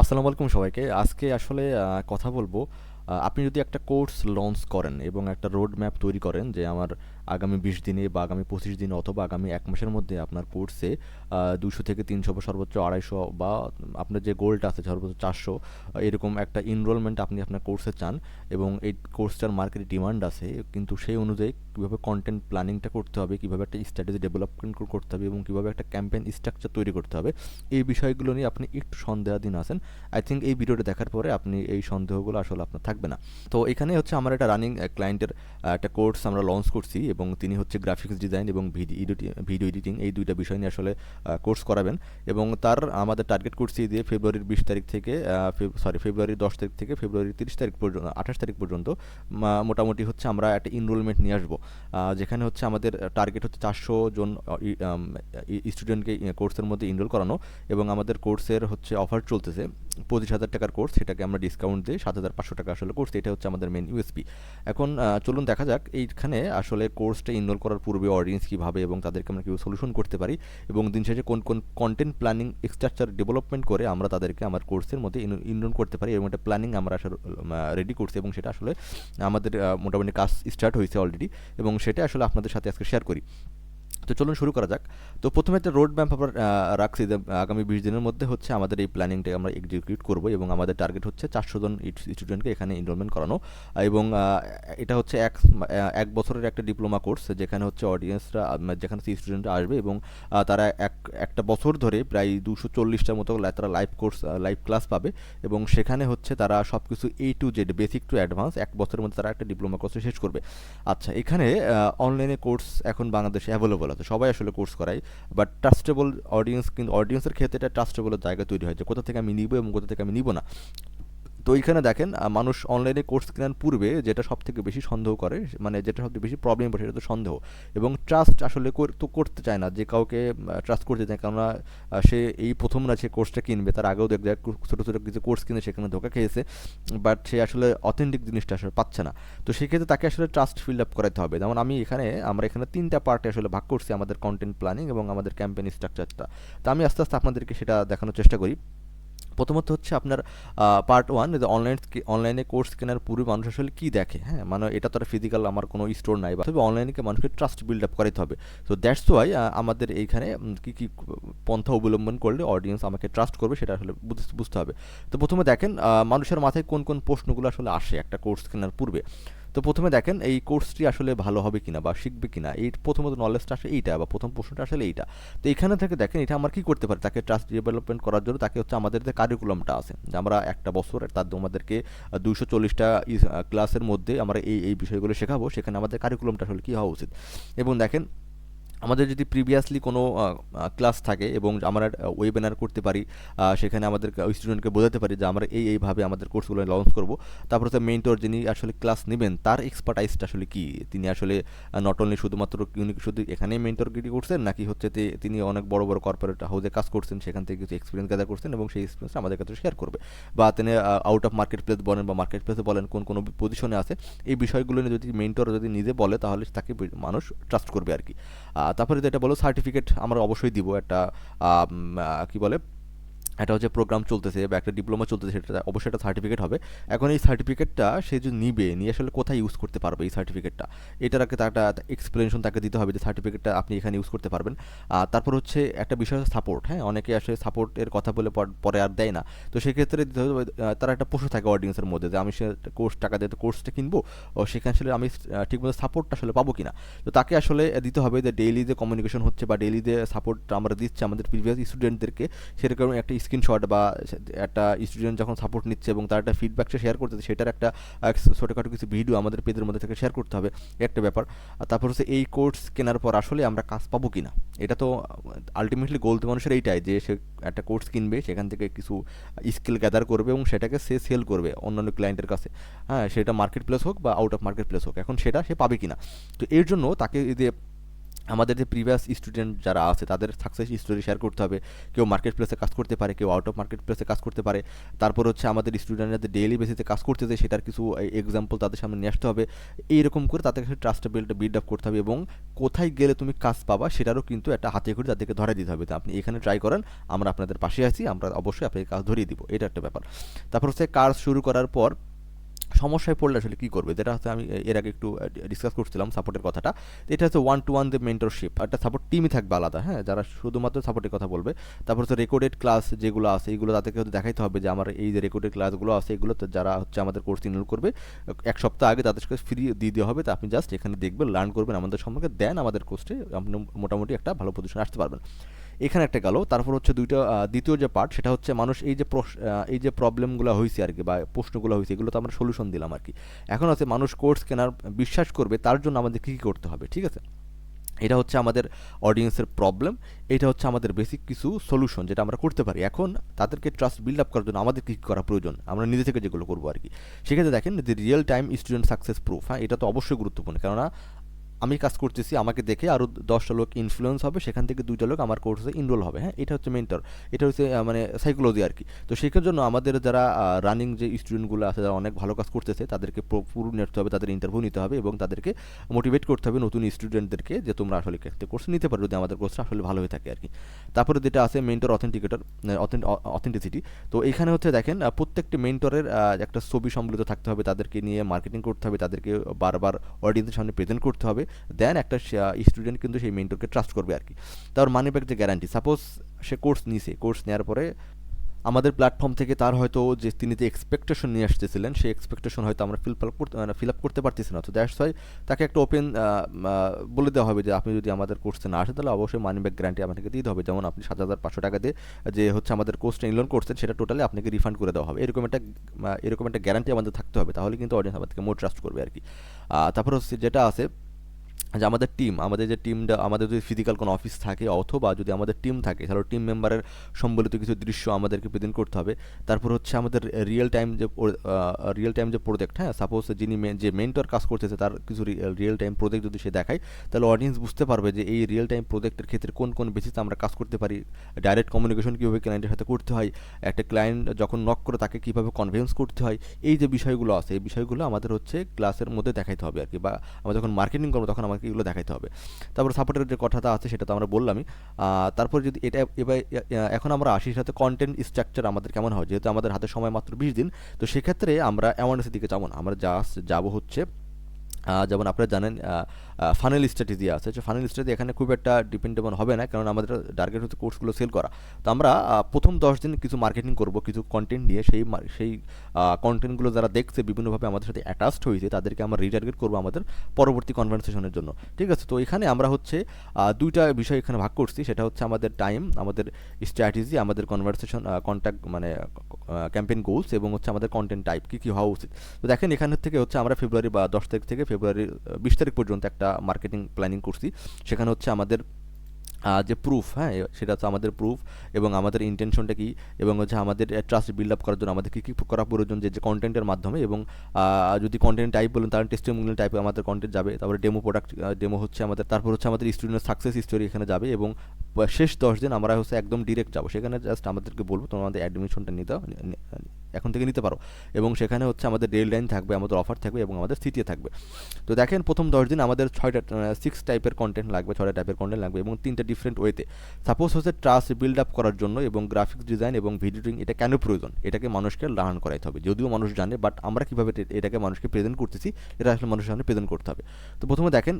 আসসালামু আলাইকুম সবাইকে। আজকে আসলে কথা বলব আপনি যদি একটা কোর্স লঞ্চ করেন এবং একটা রোড ম্যাপ তৈরি করেন যে আমার আগামী বিশ দিনে বা আগামী পঁচিশ দিনে অথবা আগামী এক মাসের মধ্যে আপনার কোর্সে দুশো থেকে তিনশো বা সর্বোচ্চ আড়াইশো বা আপনার যে গোলটা আছে সর্বোচ্চ চারশো, এরকম একটা ইনরোলমেন্ট আপনি আপনার কোর্সে চান এবং এই কোর্সটার মার্কেটে ডিমান্ড আছে, কিন্তু সেই অনুযায়ী কীভাবে কন্টেন্ট প্ল্যানিংটা করতে হবে, কীভাবে একটা স্ট্র্যাটেজি ডেভেলপমেন্ট করতে হবে এবং কীভাবে একটা ক্যাম্পেইন স্ট্রাকচার তৈরি করতে হবে, এই বিষয়গুলো নিয়ে আপনি একটু সন্দেহাধীন আছেন। আই থিঙ্ক এই ভিডিওটা দেখার পরে আপনি এই সন্দেহগুলো আসলে আপনার থাকবে না। তো এখানে হচ্ছে আমার একটা রানিং ক্লায়েন্টের একটা কোর্স আমরা লঞ্চ করছি এবং তিনি হচ্ছে গ্রাফিক্স ডিজাইন এবং ভিডিও এডিটিং এই দুইটা বিষয় নিয়ে আসলে কোর্স করাবেন। এবং তার, আমাদের টার্গেট করছি দিয়ে ফেব্রুয়ারির বিশ তারিখ থেকে সরি ফেব্রুয়ারির দশ তারিখ থেকে ফেব্রুয়ারির তিরিশ তারিখ পর্যন্ত আঠাশ তারিখ পর্যন্ত মোটামুটি হচ্ছে আমরা একটা ইনরোলমেন্ট নিয়ে আসব। যেখানে হচ্ছে আমাদের টার্গেট হচ্ছে চারশো জন স্টুডেন্টকে কোর্সের মধ্যে ইনরোল করানো এবং আমাদের কোর্সের হচ্ছে অফার চলতেছে। পঁচিশ হাজার টাকার কোর্স সেটাকে আমরা ডিসকাউন্ট দিই সাত হাজার পাঁচশো টাকা আসলে কোর্স এটা হচ্ছে আমাদের মেন ইউএসপি এখন চলুন দেখা যাক, এইখানে আসলে কোর্সটা ইনরোল করার পূর্বে অডিয়েন্স কীভাবে এবং তাদেরকে আমরা কীভাবে সলিউশন করতে পারি এবং দিন শেষে কোন কোন কন্টেন্ট প্ল্যানিং স্ট্রাকচার ডেভেলপমেন্ট করে আমরা তাদেরকে আমার কোর্সের মধ্যে ইনরোল করতে পারি এবং একটা প্ল্যানিং আমরা আসলে রেডি করছি এবং সেটা আসলে আমাদের মোটামুটি কাজ স্টার্ট হয়েছে অলরেডি এবং সেটা আসলে আপনাদের সাথে আজকে শেয়ার করি। তো চলুন শুরু করা যাক। তো প্রথমে একটা রোড ম্যাপ আমরা রাখছি যে, আগামী বিশ দিনের মধ্যে হচ্ছে আমাদের এই প্ল্যানিংটা আমরা এক্সিকিউট করব এবং আমাদের টার্গেট হচ্ছে চারশো জন স্টুডেন্টকে এখানে এনরোলমেন্ট করানো। এবং এটা হচ্ছে এক এক বছরের একটা ডিপ্লোমা কোর্স যেখানে হচ্ছে অডিয়েন্সরা যেখানে স্টুডেন্টরা আসবে এবং তারা এক, একটা বছর ধরে প্রায় দুশো চল্লিশটার মতো তারা লাইভ কোর্স লাইভ ক্লাস পাবে। এবং সেখানে হচ্ছে তারা সব কিছু A to Z basic to advance এক বছরের মধ্যে তারা একটা ডিপ্লোমা কোর্স শেষ করবে। আচ্ছা এখানে অনলাইনে কোর্স এখন বাংলাদেশে অ্যাভেলেবল আছে, সবাই আসলে কোর্স করাই বাট ট্রাস্টেবল অডিয়েন্স কিন্তু অডিয়েন্সের ক্ষেত্রে এটা ট্রাস্টেবলের জায়গা তৈরি হয় যে কোথা থেকে আমি নিব এবং কোথা থেকে আমি নিব না? তো এইখানে দেখেন মানুষ অনলাইনে কোর্স কেনার পূর্বে যেটা সব থেকে বেশি সন্দেহ করে মানে যেটা সবথেকে বেশি প্রবলেম পড়ে সেটা তো সন্দেহ। এবং ট্রাস্ট আসলে তো করতে চায় না, যে কাউকে ট্রাস্ট করতে চায় কেননা সে এই প্রথম না সে কোর্সটা কিনবে, তার আগেও দেখবে ছোটো ছোটো কিছু কোর্স কিনে সেখানে ধোকা খেয়েছে বাট সে আসলে অথেন্টিক জিনিসটা আসলে পাচ্ছে না। তো সেক্ষেত্রে তাকে আসলে ট্রাস্ট ফিল আপ করাতে হবে। যেমন আমি এখানে, আমরা এখানে তিনটা পার্টে আসলে ভাগ করছি আমাদের কন্টেন্ট প্ল্যানিং এবং আমাদের ক্যাম্পেইন স্ট্রাকচারটা তো আমি আস্তে আস্তে আপনাদেরকে সেটা দেখানোর চেষ্টা করি। প্রথমত হচ্ছে আপনার পার্ট ওয়ান অনলাইন অনলাইনে কোর্স কেনার পূর্বে মানুষ আসলে কী দেখে হ্যাঁ? মানে এটা তো ফিজিক্যাল আমার কোনো স্টোর নাই। বা তবে অনলাইনে মানুষকে ট্রাস্ট বিল্ড আপ করাতে হবে। তো দ্যাটস ওয়াই আমাদের এইখানে কী কী পন্থা অবলম্বন করলে অডিয়েন্স আমাকে ট্রাস্ট করবে, সেটা আসলে বুঝ- বুঝতে হবে। তো প্রথমে দেখেন মানুষের মাথায় কোন কোন প্রশ্নগুলো আসলে আসে একটা কোর্স কেনার পূর্বে। তো প্রথমে দেখেন এই কোর্সটি আসলে ভালো হবে কিনা বা শিখবে কিনা? এই প্রথমত নলেজটা আসলে এইটা বা প্রথম প্রশ্নটা আসলে এইটা। তো এখানে থেকে দেখেন এটা আমার কি করতে পারে? তাকে ট্রাস্ট ডেভেলপমেন্ট করার জন্য তাকে হচ্ছে আমাদের যে কারিকুলামটা আছে, যে আমরা একটা বছর তার আমাদেরকে দুশো চল্লিশটা ক্লাসের মধ্যে আমরা এই এই বিষয়গুলো শেখাবো। সেখানে আমাদের কারিকুলামটা আসলে কী হওয়া উচিত? এবং দেখেন আমাদের যদি প্রিভিয়াসলি কোনো ক্লাস থাকে এবং আমরা ওয়েবিনার করতে পারি সেখানে আমাদের ওই স্টুডেন্টকে বোঝাতে পারি যে আমরা এই, এইভাবে আমাদের কোর্সগুলো লঞ্চ করব। তারপর হচ্ছে মেন্টর যিনি আসলে ক্লাস নেবেন, তার এক্সপার্টাইজটা আসলে কি? তিনি আসলে নট অনলি শুধুমাত্র শুধু এখানেই মেন্টরগিরি করছেন, নাকি হচ্ছে তিনি অনেক বড় বড় কর্পোরেট হাউসে কাজ করছেন, সেখান থেকে কিছু এক্সপিরিয়েন্স গ্যাদার করছেন এবং সেই এক্সপিরিয়েন্স আমাদের কাছে শেয়ার করবে। বা তিনি আউট অফ মার্কেট প্লেস বলেন বা মার্কেট প্লেসে বলেন, কোন কোন পজিশনে আছে, এই বিষয়গুলো নিয়ে যদি মেন্টর যদি নিজে বলে, তাহলে তাকে মানুষ ট্রাস্ট করবে আর কি। তারপরে এটা বলো সার্টিফিকেট আমরা অবশ্যই দিব একটা কি বলে এটা হচ্ছে প্রোগ্রাম চলতেছে বা একটা ডিপ্লোমা চলতেছে, সেটা অবশ্যই একটা সার্টিফিকেট হবে। এখন এই সার্টিফিকেটটা সে যদি নিবে, নিয়ে আসলে কোথায় ইউজ করতে পারবে এই সার্টিফিকেটটা এটার তার একটা এক্সপ্লেনেশন তাকে দিতে হবে যে সার্টিফিকেটটা আপনি এখানে ইউজ করতে পারবেন। আর তারপর হচ্ছে একটা বিষয় সাপোর্ট হ্যাঁ? অনেকে আসলে সাপোর্টের কথা বলে পর- আর দেয় না। তো সেক্ষেত্রে তার একটা প্রশ্ন থাকে অডিয়েন্সের মধ্যে যে আমি সে কোর্স টাকা দিয়ে কোর্সটা কিনবো? ও সেখানে আসলে আমি ঠিকমতো সাপোর্টটা আসলে পাবো কিনা? তো তাকে আসলে দিতে হবে যে ডেইলি যে কমিউনিকেশন হচ্ছে বা ডেইলি যে সাপোর্ট আমরা দিচ্ছি আমাদের প্রিভিয়াস স্টুডেন্টদেরকে সেরকম একটা স্ক্রিনশট বা একটা স্টুডেন্ট যখন সাপোর্ট নিচ্ছে এবং তার একটা ফিডব্যাক সে শেয়ার করতেছে, সেটার একটা ছোটোখাটো কিছু ভিডিও আমাদের পেজের মধ্যে থেকে শেয়ার করতে হবে, একটা ব্যাপার। আর তারপর হচ্ছে এই কোর্স কেনার পর আসলে আমরা কাজ পাবো কি না এটা তো আলটিমেটলি গোল তো মানুষের এইটাই যে সে একটা কোর্স কিনবে, সেখান থেকে কিছু স্কিল গ্যাদার করবে এবং সেটাকে সে সেল করবে অন্যান্য ক্লায়েন্টের কাছে। হ্যাঁ সেটা মার্কেট প্লেস হোক বা আউট অফ মার্কেট প্লেস হোক, এখন সেটা সে পাবে কি না তো এর জন্য তাকে যে আমাদের যে প্রিভিয়াস স্টুডেন্ট যারা আছে, তাদের সাকসেস স্টোরি শেয়ার করতে হবে। কেউ মার্কেট প্লেসে কাজ করতে পারে, কেউ আউট অফ মার্কেট প্লেসে কাজ করতে পারে। তারপর হচ্ছে আমাদের স্টুডেন্টরা যে ডেইলি বেসিসে কাজ করতে করতেছে, সেটার কিছু এক্সাম্পল তাদের সামনে নিয়ে আসতে হবে। এইরকম করে তাদের কাছে ট্রাস্টেবিলিটি বিল্ড আপ করতে হবে এবং কোথায় গেলে তুমি কাজ পাবা, সেটারও কিন্তু একটা হাতে করে তাদেরকে ধরে দিতে হবে। তো আপনি এখানে ট্রাই করেন, আমরা আপনাদের পাশে আছি, আমরা অবশ্যই আপনাকে কাজ ধরিয়ে দিব। এটা একটা ব্যাপার। তারপর হচ্ছে কাজ শুরু করার পর সমস্যায় পড়লে আসলে কী করবে? যেটা হচ্ছে আমি এর আগে একটু ডিসকাস করছিলাম সাপোর্টের কথাটা। এটা হচ্ছে ওয়ান টু ওয়ান যে মেন্টরশিপ একটা সাপোর্ট টিমই থাকবে আলাদা হ্যাঁ? যারা শুধুমাত্র সাপোর্টের কথা বলবে। তারপর হচ্ছে রেকর্ডেড ক্লাস যেগুলো আছে এইগুলো তাদেরকে হয়তো দেখাইতে হবে যে আমার এই যে রেকর্ডেড ক্লাসগুলো আছে, এগুলো যারা হচ্ছে আমাদের কোর্স ইনরোল করবে, এক সপ্তাহ আগে তাদেরকে ফ্রি দিয়ে দেওয়া হবে। তো আপনি জাস্ট এখানে দেখবেন লার্ন করবেন আমাদের সম্পর্কে দেন আমাদের কোর্সে আপনি মোটামুটি একটা ভালো পজিশনে আসতে পারবেন। এখানে একটা গেল। তারপর হচ্ছে দুইটা দ্বিতীয় যে পার্ট সেটা হচ্ছে মানুষ এই যে এই যে প্রবলেমগুলো হয়েছে আর কি বা প্রশ্নগুলো হয়েছে এগুলো তো আমরা সলিউশন দিলাম আর কি। এখন হচ্ছে মানুষ কোর্স কেনার বিশ্বাস করবে, তার জন্য আমাদের কী কী করতে হবে, ঠিক আছে? এটা হচ্ছে আমাদের অডিয়েন্সের প্রবলেম এটা হচ্ছে আমাদের বেসিক কিছু সলিউশন যেটা আমরা করতে পারি। এখন তাদেরকে ট্রাস্ট বিল্ড আপ করার জন্য আমাদের কী করা প্রয়োজন? আমরা নিজে থেকে যেগুলো করব আর কি। সেক্ষেত্রে দেখেন যে real time student success proof হ্যাঁ এটা তো অবশ্যই গুরুত্বপূর্ণ। কেননা আমি কাজ করতেছি, আমাকে দেখে আরও দশটা লোক ইনফ্লুয়েন্স হবে, সেখান থেকে দুইটা লোক আমার কোর্সে ইনরোল হবে হ্যাঁ? এটা হচ্ছে মেন্টর এটা হচ্ছে মানে সাইকোলজি আর কি। তো সেটার জন্য আমাদের যারা রানিং যে স্টুডেন্টগুলো আছে, যারা অনেক ভালো কাজ করতেছে, তাদেরকে পুরো নিতে হবে, তাদের ইন্টারভিউ নিতে হবে এবং তাদেরকে মোটিভেট করতে হবে নতুন স্টুডেন্টদেরকে যে তোমরা আসলে একটা কোর্স নিতে পারো, যদি আমাদের কোর্সটা আসলে ভালো হয়ে থাকে আর কি। তারপরে যেটা আছে মেন্টর অথেন্টিকেটর অথেন্টিসিটি তো এখানে হচ্ছে দেখেন প্রত্যেকটি মেন্টরের একটা ছবি সম্বলিত থাকতে হবে, তাদেরকে নিয়ে মার্কেটিং করতে হবে, তাদেরকে বারবার অডিয়েন্সের সামনে প্রেজেন্ট করতে হবে দেন একটা স্টুডেন্ট কিন্তু সেই মেন্টরকে ট্রাস্ট করবে আর কি তার মানি ব্যাক যে গ্যারান্টি সাপোজ সে কোর্স নিছে কোর্স নেওয়ার পরে আমাদের প্ল্যাটফর্ম থেকে তার হয়তো যে তিনি যে এক্সপেকটেশন নিয়ে আসতেছিলেন, সেই এক্সপেকটেশন হয়তো আমরা ফিল আপ করতে মানে ফিল আপ করতে পারতেছি না। তো দ্যাটস ওয়াই তাকে একটা ওপেন বলে দেওয়া হবে যে আপনি যদি আমাদের কোর্সে না আসে তাহলে অবশ্যই মানি ব্যাক গ্যারান্টি আপনাকে দিতে হবে। যেমন আপনি সাত হাজার পাঁচশো টাকা দিয়ে যে হচ্ছে আমাদের কোর্সটা ইনলোন করছেন, সেটা টোটালি আপনাকে রিফান্ড করে দেওয়া হবে। এরকম একটা এরকম একটা গ্যারান্টি আমাদের থাকতে হবে। তাহলে কিন্তু অডিয়েন্স আমাদেরকে মোট ট্রাস্ট করবে আর কি তারপর হচ্ছে যেটা আছে যে আমাদের টিম আমাদের যে টিমটা আমাদের যদি ফিজিক্যাল কোনো অফিস থাকে অথবা যদি আমাদের টিম থাকে তাহলে টিম মেম্বারের সম্বলিত কিছু দৃশ্য আমাদেরকে প্রেজেন্ট করতে হবে। তারপর হচ্ছে আমাদের রিয়েল টাইম যে রিয়েল টাইম যে প্রজেক্ট হ্যাঁ? সাপোজ যিনি যে মেন্টর কাজ করতেছে, তার কিছু রিয়েল টাইম প্রজেক্ট যদি সে দেখায়, তাহলে অডিয়েন্স বুঝতে পারবে যে এই রিয়েল টাইম প্রজেক্টের ক্ষেত্রে কোন কোন বেসিসে আমরা কাজ করতে পারি। ডাইরেক্ট কমিউনিকেশন কীভাবে ক্লায়েন্টের সাথে করতে হয়, একটা ক্লায়েন্ট যখন নক করে তাকে কীভাবে কনভিন্স করতে হয়, এই যে বিষয়গুলো আছে, এই বিষয়গুলো আমাদের হচ্ছে ক্লাসের মধ্যে দেখাইতে হবে আর কি বা আমরা যখন মার্কেটিং করব, তখন আমাকে এগুলো দেখাইতে হবে। তারপর সাপোর্টের যে কথাটা আছে সেটা তো আমরা বললামই। তারপর যদি এটা এবার এখন আমরা আসি সাথে কন্টেন্ট স্ট্রাকচার আমাদের কেমন হয়? যেহেতু আমাদের হাতে সময় মাত্র বিশ দিন, তো সেক্ষেত্রে আমরা অ্যাওয়ারনেসের দিকে যাব না। আমরা যা যাব হচ্ছে যেমন আপনারা জানেন ফানেল স্ট্র্যাটেজি আছে। যে ফানেল স্ট্র্যাটেজি এখানে খুব একটা ডিপেন্ডেবল হবে না কারণ আমাদের টার্গেট হচ্ছে কোর্সগুলো সেল করা। তো আমরা প্রথম দশ দিন কিছু মার্কেটিং করব, কিছু কন্টেন্ট নিয়ে। সেই সেই কন্টেন্টগুলো যারা দেখছে, বিভিন্নভাবে আমাদের সাথে অ্যাটাচড হয়েছে, তাদেরকে আমরা রিটার্গেট করব আমাদের পরবর্তী কনভারসেশনের জন্য। ঠিক আছে? তো এখানে আমরা হচ্ছে দুইটা বিষয় এখানে ভাগ করছি। সেটা হচ্ছে আমাদের টাইম আমাদের স্ট্র্যাটেজি আমাদের কনভারসেশন কন্ট্যাক্ট মানে ক্যাম্পেইন গোলস এবং হচ্ছে আমাদের কন্টেন্ট টাইপ কী কী হওয়া উচিত। তো দেখেন এখান থেকে হচ্ছে আমরা ফেব্রুয়ারি বা দশ তারিখ থেকে ফেব্রুয়ারি বিশ তারিখ পর্যন্ত একটা মার্কেটিং প্ল্যানিং করছি সেখানে হচ্ছে আমাদের যে প্রুফ হ্যাঁ সেটা হচ্ছে আমাদের প্রুফ এবং আমাদের ইন্টেনশনটা কী এবং হচ্ছে আমাদের ট্রাস্ট বিল্ড আপ করার জন্য আমাদের কী কী করা প্রয়োজন যে যে কন্টেন্টের মাধ্যমে এবং যদি কন্টেন্ট টাইপ বলুন তাহলে টেস্টিমোনিয়াল টাইপে আমাদের কন্টেন্ট যাবে, তারপরে ডেমো প্রোডাক্ট ডেমো হচ্ছে আমাদের, তারপর হচ্ছে আমাদের স্টুডেন্টের সাকসেস স্টোরি এখানে যাবে এবং শেষ দশ দিন আমরা হচ্ছে একদম ডিরেক্ট যাব। সেখানে জাস্ট আমাদেরকে বলব, তোমার আমাদের অ্যাডমিশনটা নিতে এখন থেকে নিতে পারো এবং সেখানে হচ্ছে আমাদের ডেল লাইন থাকবে, আমাদের অফার থাকবে এবং আমাদের সিটিয়ে থাকবে। তো দেখেন, প্রথম দশ দিন আমাদের ছয়টা সিক্স টাইপের কন্টেন্ট লাগবে, ছয়টা টাইপের কন্টেন্ট লাগবে এবং তিনটা ডিফারেন্ট ওয়েতে সাপোজ হচ্ছে ট্রাস্ট বিল্ড আপ করার জন্য এবং গ্রাফিক্স ডিজাইন এবং ভিডিওটিং এটা কেন প্রয়োজন? এটাকে মানুষকে লার্ন করাইতে হবে। যদিও মানুষ জানে বাট আমরা কীভাবে এটাকে মানুষকে প্রেজেন্ট করতেছি, এটা আসলে মানুষের সামনে প্রেজেন্ট করতে হবে। তো প্রথমে দেখেন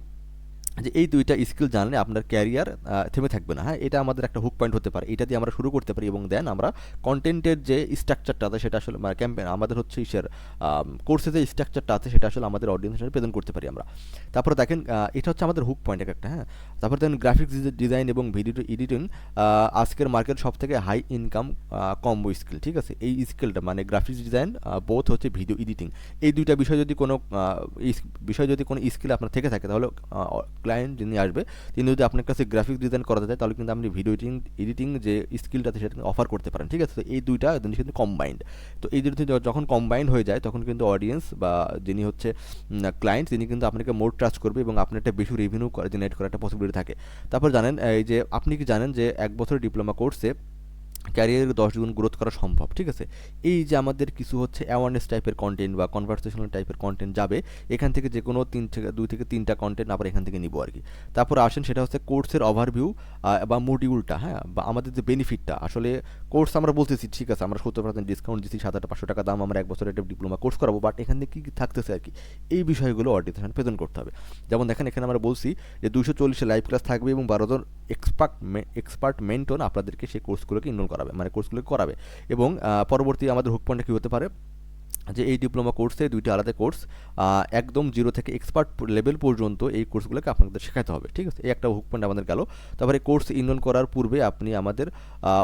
যে এই দুইটা স্কিল জানলে আপনার ক্যারিয়ার থেমে থাকবে না। হ্যাঁ এটা আমাদের একটা হুক পয়েন্ট হতে পারে। এটা দিয়ে আমরা শুরু করতে পারি এবং দেন আমরা কন্টেন্টের যে স্ট্রাকচারটা আছে, সেটা আসলে মানে ক্যাম্পেন আমাদের হচ্ছে ইসের কোর্সে যে স্ট্রাকচারটা আছে, সেটা আসলে আমাদের অডিয়েন্সের প্রেজেন্ট করতে পারি আমরা। তারপরে দেখেন এটা হচ্ছে আমাদের হুক পয়েন্ট একটা হ্যাঁ। তারপরে দেখেন গ্রাফিক্স ডিজাইন এবং ভিডিও এডিটিং আজকের মার্কেট সব থেকে হাই ইনকাম কম্বো স্কিল ঠিক আছে? এই স্কিলটা মানে গ্রাফিক্স ডিজাইন বোথ হচ্ছে ভিডিও এডিটিং এই দুইটা বিষয় যদি কোনো বিষয় যদি কোনো স্কিল আপনার থেকে থাকে, তাহলে ক্লায়েন্ট যিনি আসবে, তিনি যদি আপনার কাছে গ্রাফিক্স ডিজাইন করাতে চায়, তাহলে কিন্তু আপনি ভিডিও এডিটিং এডিটিং যে স্কিলটাতে সেটা অফার করতে পারেন, ঠিক আছে? তো এই দুইটা জিনিস কিন্তু কম্বাইন্ড তো এই দুটো যখন কম্বাইন্ড হয়ে যায়, তখন কিন্তু অডিয়েন্স বা যিনি হচ্ছে ক্লায়েন্ট তিনি কিন্তু আপনাকে মোর ট্রাস্ট করবে এবং আপনার একটা বেশি রেভিনিউ জেনারেট করার একটা পসিবিলিটি থাকে। তারপর জানেন, এই যে আপনি কি জানেন যে এক বছর ডিপ্লোমা কোর্সে ক্যারিয়ারের দশ গুণ গ্রোথ করা সম্ভব, ঠিক আছে? এই যে আমাদের কিছু হচ্ছে অ্যাওয়ারনেস টাইপের কন্টেন্ট বা কনভারসেশনাল টাইপের কন্টেন্ট যাবে, এখান থেকে যে কোনো তিন থেকে, দুই থেকে তিনটা কন্টেন্ট আবার এখান থেকে নিবো আর কি তারপর আসেন সেটা হচ্ছে কোর্সের ওভারভিউ বা মডিউলটা হ্যাঁ? বা আমাদের যে বেনিফিটটা আসলে কোর্স আমরা বলতেছি, ঠিক আছে, আমরা সত্তর পার্সেন্ট ডিসকাউন্ট দিচ্ছি সাত আট পাঁচশো টাকা দাম, আমরা এক বছরের একটা ডিপ্লোমা কোর্স করাবো বাট এখান থেকে কী থাকতেছে আর কি এই বিষয়গুলো অডিয়েন্স প্রেজেন্ট করতে হবে। যেমন দেখেন, এখানে আমরা বলছি যে দুশো চল্লিশে লাইভ ক্লাস থাকবে এবং বারো জন এক্সপার্ট এক্সপার্ট মেন্টন আপনাদেরকে সেই কোর্সগুলোকে ইনরোল করাবে মানে কোর্সগুলোকে করাবে। এবং পরবর্তী আমাদের হুক পয়েন্টটা কী হতে পারে? যে এই ডিপ্লোমা কোর্সে দুইটা আলাদা কোর্স একদম জিরো থেকে এক্সপার্ট লেভেল পর্যন্ত এই কোর্সগুলোকে আপনাদের শেখাতে হবে, ঠিক আছে? এই একটা হুক পয়েন্ট আমাদের গেল। তারপরে কোর্স ইনরোল করার পূর্বে আপনি আমাদের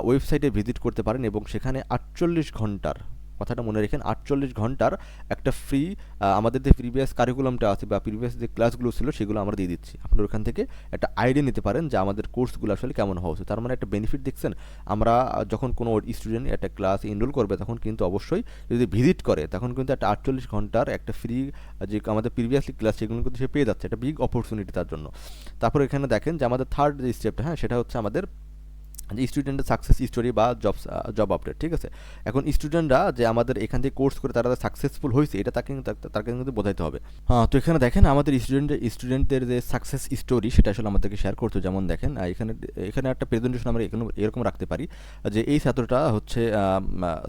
ওয়েবসাইটে ভিজিট করতে পারেন এবং সেখানে আটচল্লিশ ঘণ্টার কথাটা মনে রেখেন, আটচল্লিশ ঘণ্টার একটা ফ্রি আমাদের যে প্রিভিয়াস কারিকুলামটা আছে বা প্রিভিয়াস যে ক্লাসগুলো ছিল সেগুলো আমরা দিয়ে দিচ্ছি। আপনার ওখান থেকে একটা আইডিয়া নিতে পারেন যে আমাদের কোর্সগুলো আসলে কেমন হওয়া উচিত। তার মানে একটা বেনিফিট দেখছেন, আমরা যখন কোনো স্টুডেন্ট একটা ক্লাস এনরোল করবে, তখন কিন্তু অবশ্যই যদি ভিজিট করে, তখন কিন্তু একটা আটচল্লিশ ঘণ্টার একটা ফ্রি যে আমাদের প্রিভিয়াসলি ক্লাস সেগুলো কিন্তু সে পেয়ে যাচ্ছে। একটা বিগ অপরচুনিটি তার জন্য। তারপর এখানে দেখেন যে আমাদের থার্ড যে স্টেপটা হ্যাঁ সেটা হচ্ছে আমাদের যে স্টুডেন্টের সাকসেস স্টোরি বা জব জব আপডেট ঠিক আছে? এখন স্টুডেন্টরা যে আমাদের এখান থেকে কোর্স করে তারা সাকসেসফুল হয়েছে, এটা তাকে তাকে কিন্তু বোঝাইতে হবে। হ্যাঁ তো এখানে দেখেন আমাদের স্টুডেন্ট স্টুডেন্টদের যে সাকসেস স্টোরি সেটা আসলে আমাদেরকে শেয়ার করতো যেমন দেখেন এখানে এখানে একটা প্রেজেন্টেশন আমরা এখানে, এরকম রাখতে পারি, যে এই ছাত্রটা হচ্ছে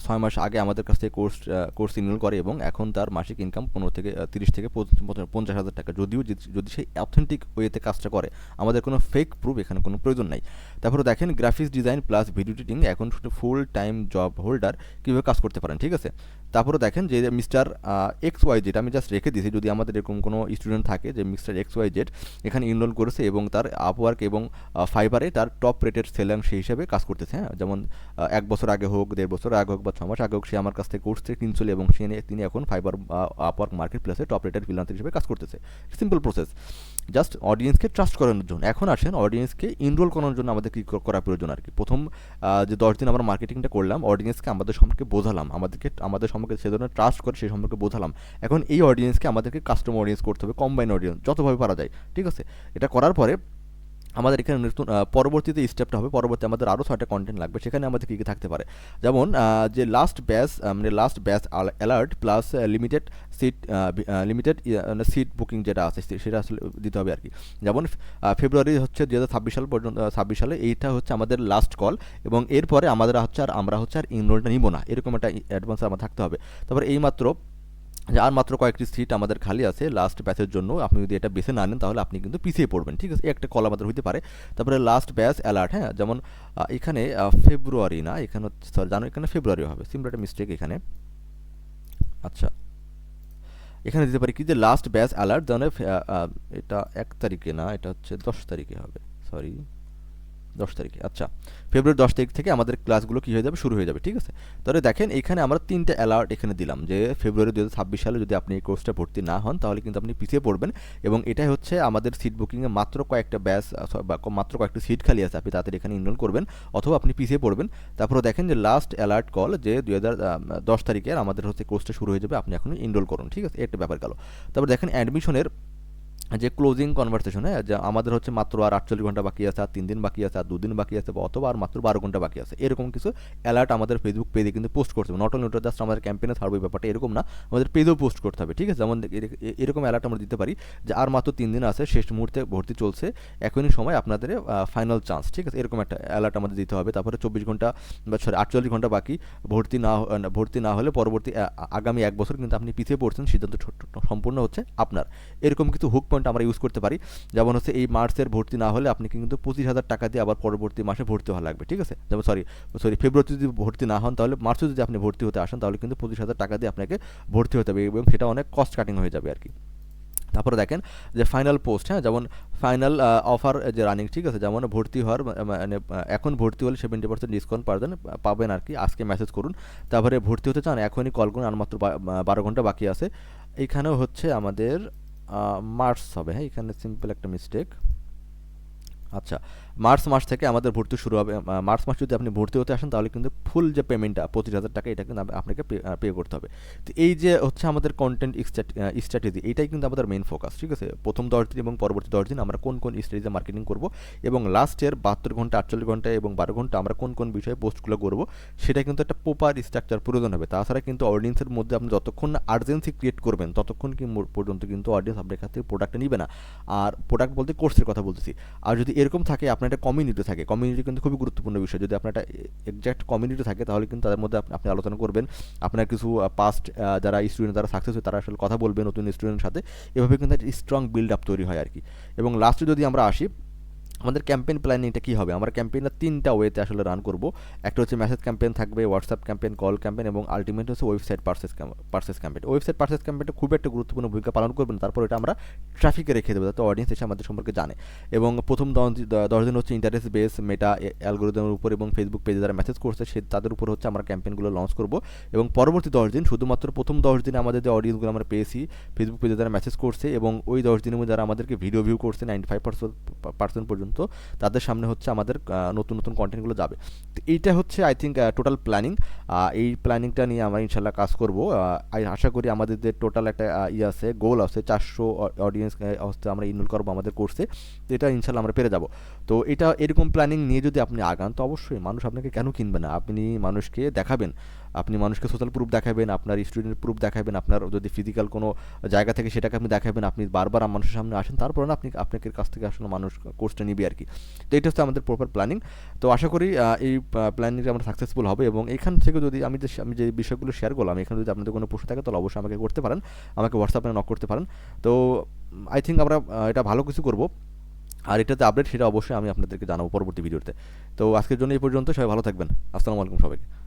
ছয় মাস আগে আমাদের কাছ থেকে কোর্স কোর্স ইনরোল করে এবং এখন তার মাসিক ইনকাম পনেরো থেকে তিরিশ থেকে পঞ্চাশ হাজার টাকা। যদিও যদি সেই অথেন্টিক ওয়েতে কাজটা করে, আমাদের কোনো ফেক প্রুফ এখানে কোনো প্রয়োজন নাই। তারপরে দেখেন graphics design plus video editing এখন ফুল টাইম জব হোল্ডার কীভাবে কাজ করতে পারেন, ঠিক আছে? তারপরে দেখেন যে মিস্টার এক্স ওয়াই জেড আমি জাস্ট রেখে দিয়েছি, যদি আমাদের এরকম কোনো স্টুডেন্ট থাকে যে মিস্টার এক্স ওয়াই জেড এখানে ইনরোল করেছে এবং তার আপওয়ার্ক এবং ফাইবারে তার টপ রেটেড সেলাং সেই হিসাবে কাজ করতেছে হ্যাঁ? যেমন এক বছর আগে হোক, দেড় বছর আগে হোক বা ছ মাস আগে হোক সে আমার কাছ থেকে কোর্স থেকে কিনছিল এবং সে তিনি এখন ফাইবার আপওয়ার্ক মার্কেট প্লেসে টপ রেটেড ফ্রিলান্সার হিসেবে কাজ করতেছে। সিম্পল প্রসেস জাস্ট অডিয়েন্সকে ট্রাস্ট করানোর জন্য। এখন আসেন অডিয়েন্সকে ইনরোল করানোর জন্য আমাদের কী করা প্রয়োজন আর কি প্রথম যে দশ দিন আমরা মার্কেটিংটা করলাম অডিয়েন্সকে আমাদের সম্পর্কে বোঝালাম, আমাদেরকে, আমাদের সম্পর্কে সে ধরনের ট্রাস্ট করে সেই সম্পর্কে বোঝালাম। এখন এই অডিয়েন্সকে আমাদেরকে কাস্টমার অডিয়েন্স করতে হবে কম্বাইন অডিয়েন্স যতভাবে পারা যায়, ঠিক আছে? এটা করার পরে আমাদের এখানে নতুন পরবর্তীতে স্টেপটা হবে। পরবর্তী আমাদের আরও ছয়টা কন্টেন্ট লাগবে। সেখানে আমাদের কী কী থাকতে পারে? যেমন যে লাস্ট ব্যাচ মানে last batch alert plus limited seat limited seat booking যেটা আছে সেটা আসলে দিতে হবে আর কি যেমন ফেব্রুয়ারি হচ্ছে দু হাজার ছাব্বিশ সাল পর্যন্ত ছাব্বিশ সালে এইটা হচ্ছে আমাদের লাস্ট কল এবং এরপরে আমাদের হচ্ছে আর আমরা হচ্ছে আর ইনরোলটা নিব না। এরকম একটা অ্যাডভান্স আমার থাকতে হবে। তারপর এই মাত্র যে আর মাত্র কয়েকটি সিট আমাদের খালি আছে লাস্ট ব্যাচের জন্য। আপনি যদি এটা বেছে না নেন, তাহলে আপনি কিন্তু পিছিয়ে পড়বেন, ঠিক আছে? একটা কল আমাদের হইতে পারে। তারপরে লাস্ট ব্যাচ অ্যালার্ট হ্যাঁ? যেমন এখানে ফেব্রুয়ারি না? এখানে সরি জানো এখানে ফেব্রুয়ারি হবে। সিম্পল একটা মিস্টেক এখানে। আচ্ছা। এখানে দিতে পারি কি যে লাস্ট ব্যাচ অ্যালার্ট যেন এটা এক তারিখে না? এটা হচ্ছে দশ তারিখে হবে। সরি দশ তারিখে। আচ্ছা ফেব্রুয়ারি দশ তারিখ থেকে আমাদের ক্লাসগুলো কী হয়ে যাবে? শুরু হয়ে যাবে, ঠিক আছে? তাহলে দেখেন, এখানে আমরা তিনটে অ্যালার্ট এখানে দিলাম যে ফেব্রুয়ারি দু হাজার ছাব্বিশ সালে যদি আপনি এই কোর্সটা ভর্তি না হন, তাহলে কিন্তু আপনি পিছিয়ে পড়বেন এবং এটাই হচ্ছে আমাদের সিট বুকিংয়ে মাত্র কয়েকটা ব্যাস বা মাত্র কয়েকটা সিট খালি আছে, আপনি তাদের এখানে ইনরোল করবেন অথবা আপনি পিছিয়ে পড়বেন। তারপরে দেখেন যে লাস্ট অ্যালার্ট কল যে দুই দশ তারিখের আমাদের হচ্ছে কোর্সটা শুরু হয়ে যাবে, আপনি এখন ইনরোল করুন, ঠিক আছে? একটা ব্যাপার গেল। তারপর দেখেন অ্যাডমিশনের যে ক্লোজিং কনভারসেশন হ্যাঁ যে আমাদের হচ্ছে মাত্র আর আটচল্লিশ ঘণ্টা বাকি আছে, আর তিন দিন বাকি আছে, আর দুদিন বাকি আছে অথবা আর মাত্র বারো ঘণ্টা বাকি আছে, এরকম কিছু অ্যালার্ট আমাদের ফেসবুক পেজে কিন্তু পোস্ট করতে হবে। নট অনলি ওটা জাস্ট আমাদের ক্যাম্পেনে থাকবে ব্যাপারটা এরকম না, আমাদের পেজেও পোস্ট করতে হবে, ঠিক আছে? যেমন এরকম অ্যালার্ট আমরা দিতে পারি যে আর মাত্র তিন দিন আছে, শেষ মুহূর্তে ভর্তি চলছে, এখনই সময় আপনাদের ফাইনাল চান্স ঠিক আছে? এরকম একটা অ্যালার্ট আমাদের দিতে হবে। তারপরে চব্বিশ ঘণ্টা, বা সরি আটচল্লিশ ঘণ্টা বাকি, ভর্তি না ভর্তি না হলে পরবর্তী আগামী এক বছর কিন্তু আপনি পিছিয়ে পড়ছেন, সিদ্ধান্ত সম্পূর্ণ হচ্ছে আপনার। এরকম কিছু হুক পয়েন্ট আমরা ইউজ করতে পারি। যেমন হচ্ছে এই মার্চের ভর্তি না হলে আপনি কিন্তু পঁচিশ হাজার টাকা দিয়ে আবার পরবর্তী মাসে ভর্তি হওয়া লাগবে, ঠিক আছে? যেমন সরি সরি ফেব্রুয়ারিতে যদি ভর্তি না হন তাহলে মার্চে যদি আপনি ভর্তি হতে আসেন তাহলে কিন্তু পঁচিশ হাজার টাকা দিয়ে আপনাকে ভর্তি হতে হবে এবং সেটা অনেক কস্ট কাটিং হয়ে যাবে আর কি তারপরে দেখেন যে ফাইনাল পোস্ট হ্যাঁ? যেমন ফাইনাল অফার যে রানিং ঠিক আছে? যেমন ভর্তি হওয়ার মানে এখন ভর্তি হলে সেভেন্টি পার্সেন্ট ডিসকাউন্ট পাবেন পাবেন আর কি আজকে মেসেজ করুন। তারপরে ভর্তি হতে চান, এখনই কল করুন। আর মাত্র বারো ঘণ্টা বাকি আছে। এইখানেও হচ্ছে আমাদের মার্চ হবে। হ্যাঁ এখানে সিম্পল একটা মিস্টেক আচ্ছা মার্চ মাস থেকে আমাদের ভর্তি শুরু হবে মার্চ মাস যদি আপনি ভর্তি হতে আসেন, তাহলে কিন্তু ফুল যে পেমেন্টটা পঁচিশ হাজার টাকা, এটা কিন্তু আপনাকে পে করতে হবে। তো এই যে হচ্ছে আমাদের কন্টেন্ট স্ট্র্যাটেজি এটাই কিন্তু আমাদের মেইন ফোকাস ঠিক আছে? প্রথম দশ দিন এবং পরবর্তী দশ দিন আমরা কোন কোন স্ট্র্যাটেজি মার্কেটিং করব এবং লাস্টের বাহাত্তর ঘণ্টা, আটচল্লিশ ঘণ্টা এবং বারো ঘণ্টা আমরা কোন কোন বিষয়ে পোস্টগুলো করব, সেটা কিন্তু একটা প্রপার স্ট্রাকচার প্রয়োজন হবে। তাছাড়া কিন্তু অডিয়েন্সের মধ্যে আপনি যতক্ষণ না আর্জেন্সি ক্রিয়েট করবেন, ততক্ষণ কি পর্যন্ত কিন্তু অডিয়েন্স আপনার কাছ থেকে প্রোডাক্টটা নিবে না। আর প্রোডাক্ট বলতে কোর্সের কথা বলতেছি। আর যদি এরকম থাকে আপনার একটা কমিউনিটি থাকে। কমিউনিটি কিন্তু খুবই গুরুত্বপূর্ণ বিষয়। যদি আপনার একটা এক্সাক্ট কমিউনিটি থাকে, তাহলে কিন্তু তাদের মধ্যে আপনি আলোচনা করবেন। আপনার কিছু পাস্ট যারা স্টুডেন্ট যারা সাকসেস হয় তারা আসলে কথা বলবেন নতুন স্টুডেন্টের সাথে। এভাবে কিন্তু একটা স্ট্রং বিল্ড আপ তৈরি হয় আর কি এবং লাস্টে যদি আমরা আসি আমাদের ক্যাম্পেইন প্ল্যানিংটা কী হবে? আমরা ক্যাম্পেইনটা তিনটা ওয়েতে আসলে রান করব। একটা হচ্ছে মেসেজ ক্যাম্পেইন থাকবে হোয়াটসঅ্যাপ ক্যাম্পেইন কল ক্যাম্পেইন এবং আলটিমেট হচ্ছে website purchase purchase campaign website purchase ক্যাম্পেইনটা খুব একটা গুরুত্বপূর্ণ ভূমিকা পালন করবেন তারপর এটা আমরা ট্রাফিকে রেখে দেবো যাতে অডিয়েন্স এসে আমাদের সম্পর্কে জানে। এবং প্রথম দশ দিন হচ্ছে ইন্টারেস্ট বেস মেটা অ্যালগোরিদমের উপর এবং ফেসবুক পেজে যারা মেসেজ করছে, সে, তাদের উপর হচ্ছে আমরা ক্যাম্পেইনগুলো লঞ্চ করব। এবং পরবর্তী দশ দিন শুধুমাত্র প্রথম দশ দিনে আমাদের যে অডিয়েন্সগুলো আমরা পেয়েছি ফেসবুক পেজে যারা মেসেজ করছে এবং ওই দশ দিনের মধ্যে যারা আমাদেরকে ভিডিও ভিউ করছে নাইনটি ফাইভ পার্সেন্ট পর্যন্ত তাদের সামনে হচ্ছে আমাদের নতুন নতুন কন্টেন্টগুলো যাবে। তো এইটা হচ্ছে আই থিঙ্ক টোটাল প্ল্যানিং এই প্ল্যানিংটা নিয়ে আমরা ইনশাল্লাহ কাজ করব। আশা করি আমাদের যে টোটাল একটা ইয়ে আছে গোল আছে, চারশো অডিয়েন্স হচ্ছে আমরা ইনরোল করব আমাদের কোর্সে তো এটা ইনশাল্লাহ আমরা পেরে যাব। তো এটা এরকম প্ল্যানিং নিয়ে যদি আপনি আগান, তো অবশ্যই মানুষ আপনাকে কেন কিনবে না? আপনি মানুষকে দেখাবেন। আপনি মানুষকে সোশ্যাল প্রুফ দেখাবেন, আপনার স্টুডেন্ট প্রুফ দেখাবেন, আপনার যদি ফিজিক্যাল কোনো জায়গা থেকে সেটাকে আপনি দেখাবেন, আপনি বারবার মানুষের সামনে আসেন, তারপরে না আপনি আপনাদের কাছ থেকে আসলে মানুষ কোর্সটা নিবে আর কি তো এটা হচ্ছে আমাদের প্রপার প্ল্যানিং তো আশা করি এই প্ল্যানিংটা আমরা সাকসেসফুল হবে এবং এখান থেকে যদি আমি যে আমি যে বিষয়গুলো শেয়ার করলাম, এখানে যদি আপনাদের কোনো প্রশ্ন থাকে, তাহলে অবশ্যই আমাকে করতে পারেন। আমাকে হোয়াটসঅ্যাপে নক করতে পারেন। তো আই থিঙ্ক আমরা এটা ভালো কিছু করব। আর এটাতে আপডেট সেটা অবশ্যই আমি আপনাদেরকে জানাব পরবর্তী ভিডিওতে। তো আজকের জন্য এই পর্যন্ত সবাই ভালো থাকবেন। আসসালামু আলাইকুম সবাইকে।